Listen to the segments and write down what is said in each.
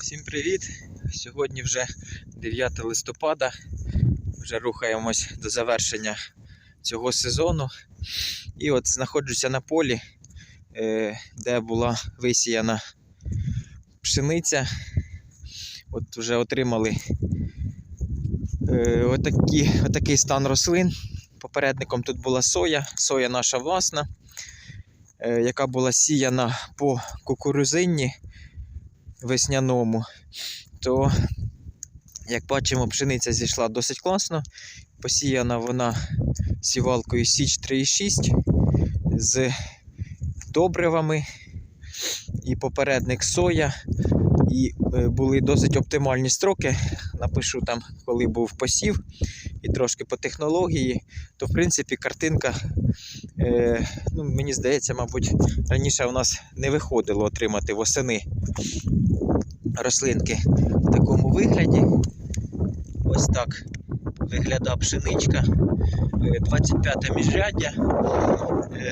Всім привіт! Сьогодні вже 9 листопада. Вже рухаємось до завершення цього сезону. І от знаходжуся на полі, де була висіяна пшениця. От вже отримали е, отакі, отакий стан рослин. Попередником тут була соя, соя наша власна, е, яка була сіяна по кукурузинні весняному, то, як бачимо, пшениця зійшла досить класно. Посіяна вона сівалкою Січ 3,6 з добривами і попередник соя. І е, були досить оптимальні строки. Напишу там, коли був посів, і трошки по технології, то в принципі картинка, е, ну, мені здається, мабуть, раніше у нас не виходило отримати восени рослинки в такому вигляді. Ось так виглядає пшеничка. Е, 25 міжряддя.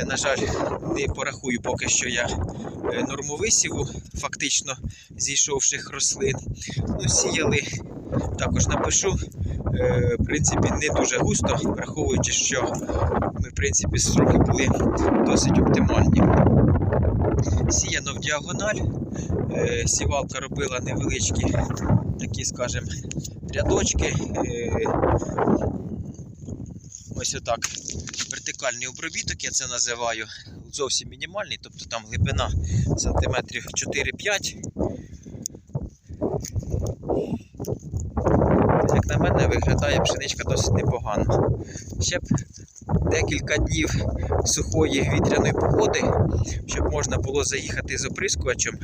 На жаль, не порахую поки що я е, норму висіву, фактично зійшовших рослин. Ну, сіяли, також напишу. е, В принципі, не дуже густо, враховуючи, що ми, в принципі, строки були досить оптимальні. Сіяно в діагональ. Е, Сівалка робила невеличкі такі, скажімо, рядочки. Ось отак. Вертикальний обробіток, я це називаю. Зовсім мінімальний, тобто там глибина сантиметрів 4-5. Як на мене, виглядає пшеничка досить непогано. Ще б декілька днів сухої вітряної погоди, щоб можна було заїхати з оприскувачем,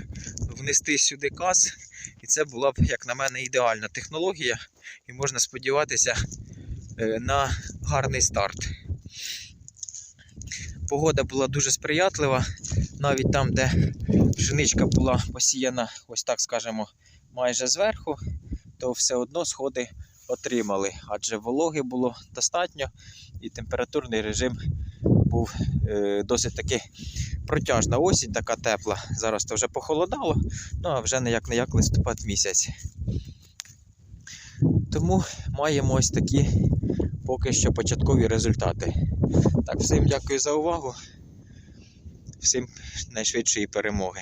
внести сюди каз, і це була б, як на мене, ідеальна технологія, і можна сподіватися на гарний старт. Погода була дуже сприятлива, навіть там, де пшеничка була посіяна, ось так скажемо, майже зверху, то все одно сходи отримали, адже вологи було достатньо і температурний режим був е, досить таки протяжна осінь, така тепла. Зараз то вже похолодало, ну а вже не як не як листопад місяць. Тому маємо ось такі поки що початкові результати. Так, всім дякую за увагу. Всім найшвидшої перемоги.